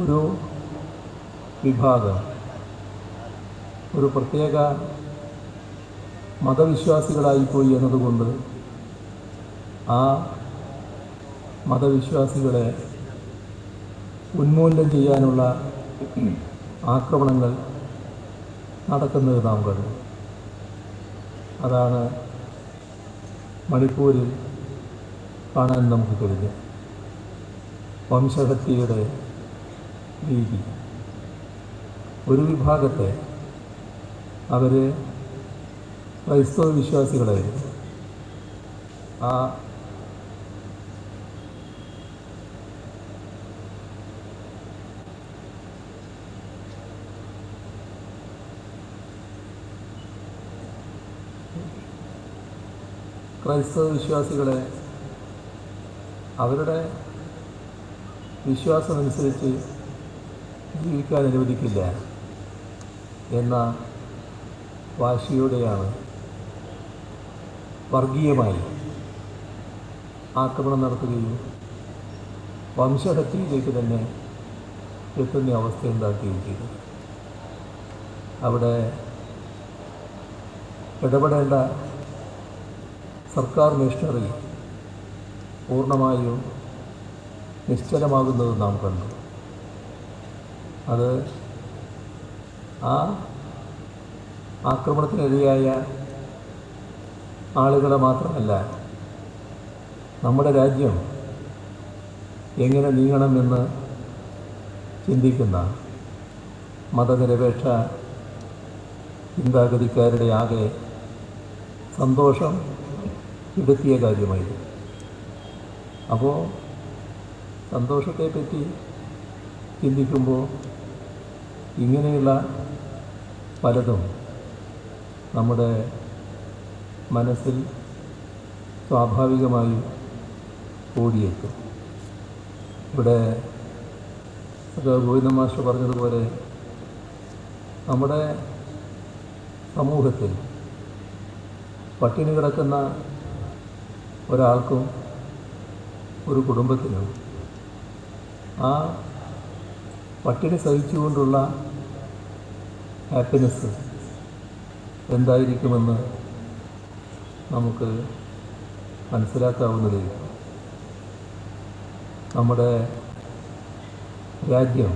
ഒരു വിഭാഗം ഒരു പ്രത്യേക മതവിശ്വാസികളായിപ്പോയി എന്നതുകൊണ്ട് ആ മതവിശ്വാസികളെ ഉന്മൂലനം ചെയ്യാനുള്ള ആക്രമണങ്ങൾ നടക്കുന്നത് നാം കണ്ടു. അതാണ് മണിപ്പൂരിൽ കാണാൻ നമുക്ക് കഴിഞ്ഞത്. വംശഹത്യയുടെ രീതി ഒരു വിഭാഗത്തെ അവർ ക്രൈസ്തവ വിശ്വാസികളായിരുന്നു. ആ ക്രൈസ്തവ വിശ്വാസികളെ അവരുടെ വിശ്വാസമനുസരിച്ച് ജീവിക്കാൻ അനുവദിക്കില്ല എന്ന വാശിയോടെയാണ് വർഗീയമായി ആക്രമണം നടത്തുകയും വംശഹത്യയിലേക്ക് തന്നെ എത്തുന്ന അവസ്ഥയുണ്ടാക്കുകയും ചെയ്തു. അവിടെ ഇടപെടേണ്ട സർക്കാർ മിഷണറി പൂർണമായും നിശ്ചലമാകുന്നത് നാം കണ്ടു. അത് ആ ആക്രമണത്തിനിരയായ ആളുകളെ മാത്രമല്ല നമ്മുടെ രാജ്യം എങ്ങനെ നീങ്ങണമെന്ന് ചിന്തിക്കുന്ന മതനിരപേക്ഷ ചിന്താഗതിക്കാരുടെ ആകെ സന്തോഷം കിടത്തിയ കാര്യമായിരുന്നു. അപ്പോൾ സന്തോഷത്തെപ്പറ്റി ചിന്തിക്കുമ്പോൾ ഇങ്ങനെയുള്ള പലതും നമ്മുടെ മനസ്സിൽ സ്വാഭാവികമായി ഓടിയേക്കും ഇവിടെ ഗോവിന്ദ മാസ്റ്റർ പറഞ്ഞതുപോലെ നമ്മുടെ സമൂഹത്തിൽ പട്ടിണി കിടക്കുന്ന ഒരാൾക്കും ഒരു കുടുംബത്തിനും ആ പട്ടിണി സഹിച്ചുകൊണ്ടുള്ള ഹാപ്പിനെസ് എന്തായിരിക്കുമെന്ന് നമുക്ക് മനസ്സിലാക്കാവുന്നതേ. നമ്മുടെ രാജ്യം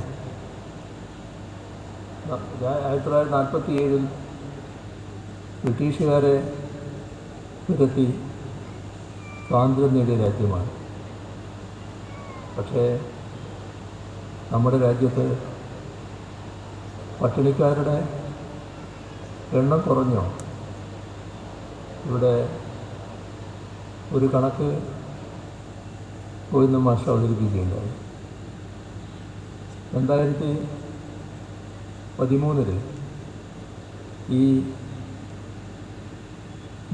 ആയിരത്തി തൊള്ളായിരത്തി നാൽപ്പത്തി ഏഴിൽ ബ്രിട്ടീഷുകാരെ നിരത്തി സ്വാതന്ത്ര്യം നേടിയ രാജ്യമാണ് പക്ഷേ നമ്മുടെ രാജ്യത്ത് പട്ടിണിക്കാരുടെ എണ്ണം കുറഞ്ഞോ? ഇവിടെ ഒരു കണക്ക് പോയിന്ന് മാഷ അവതരിപ്പിക്കുകയുണ്ടായി രണ്ടായിരത്തി പതിമൂന്നിൽ ഈ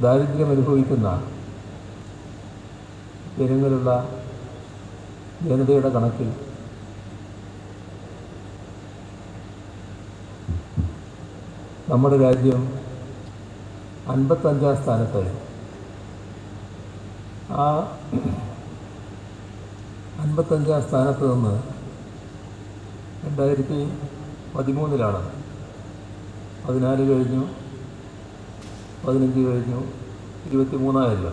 ദാരിദ്ര്യം അനുഭവിക്കുന്ന ജനങ്ങളുള്ള ജനതയുടെ കണക്കിൽ നമ്മുടെ രാജ്യം അൻപത്തഞ്ചാം സ്ഥാനത്തായി ആ അൻപത്തഞ്ചാം സ്ഥാനത്ത് നിന്ന് രണ്ടായിരത്തി പതിമൂന്നിലാണ്. പതിനാല് കഴിഞ്ഞു പതിനഞ്ച് കഴിഞ്ഞു ഇരുപത്തി മൂന്നായല്ല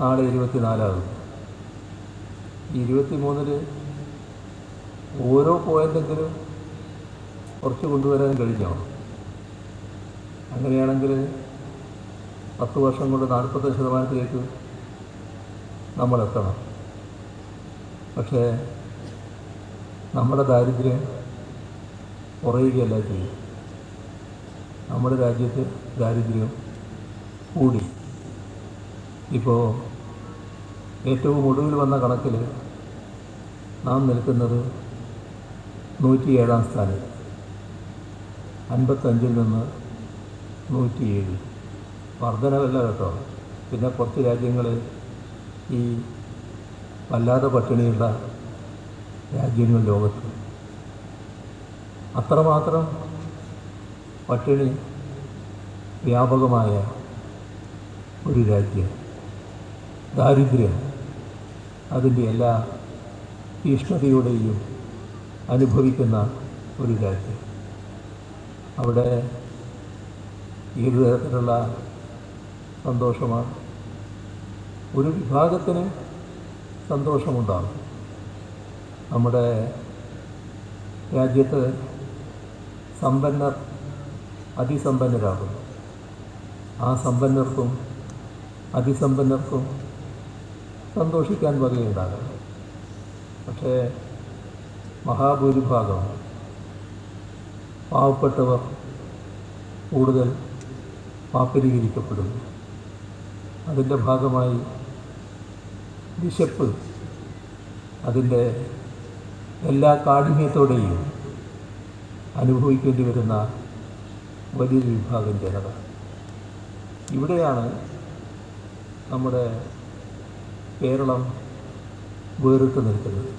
നാളെ ഇരുപത്തിനാലാകും ഈ ഇരുപത്തി മൂന്നിൽ ഓരോ പോയിന്റെങ്കിലും കുറച്ച് കൊണ്ടുവരാൻ കഴിഞ്ഞോ അങ്ങനെയാണെങ്കിൽ പത്ത് വർഷം കൊണ്ട് നാൽപ്പത്തഞ്ച് ശതമാനത്തിലേക്ക് നമ്മളെത്തണം പക്ഷേ നമ്മുടെ ദാരിദ്ര്യം കുറയുകയല്ല ചെയ്യും. നമ്മുടെ രാജ്യത്ത് ദാരിദ്ര്യം കൂടി. ഇപ്പോൾ ഏറ്റവും ഒടുവിൽ വന്ന കണക്കിൽ നാം നിൽക്കുന്നത് നൂറ്റിയേഴാം സ്ഥാനത്ത്. അൻപത്തഞ്ചിൽ നിന്ന് നൂറ്റിയേഴ്. വർധനവല്ല കേട്ടോ. പിന്നെ കുറച്ച് രാജ്യങ്ങൾ ഈ വല്ലാതെ പട്ടിണിയുള്ള രാജ്യങ്ങൾ ലോകത്ത്. അത്രമാത്രം പട്ടിണി വ്യാപകമായ ഒരു രാജ്യം. ദാരിദ്ര്യം. അതിന്റെ എല്ലാ തീഷ്ണതയോടെയും അനുഭവിക്കുന്ന ഒരു രാജ്യം. അവിടെ ഏത് തരത്തിലുള്ള സന്തോഷമാണ്. ഒരു വിഭാഗത്തിന് സന്തോഷമുണ്ടാകും. നമ്മുടെ രാജ്യത്ത് സമ്പന്നർ അതിസമ്പന്നരാകുന്നു. ആ സമ്പന്നർക്കും അതിസമ്പന്നർക്കും സന്തോഷിക്കാൻ വകയുണ്ടാകും പക്ഷേ മഹാഭൂരിഭാഗം പാവപ്പെട്ടവർ കൂടുതൽ പാപ്പരീകരിക്കപ്പെടുന്നു അതിന്റെ ഭാഗമായി വിശപ്പ് അതിന്റെ എല്ലാ കാഠിന്യത്തോടെയും അനുഭവിക്കേണ്ടി വരുന്ന വലിയൊരു വിഭാഗം ജനത ഇവിടെയാണ് നമ്മുടെ കേരളം വേറിട്ട് നിൽക്കുന്നത്.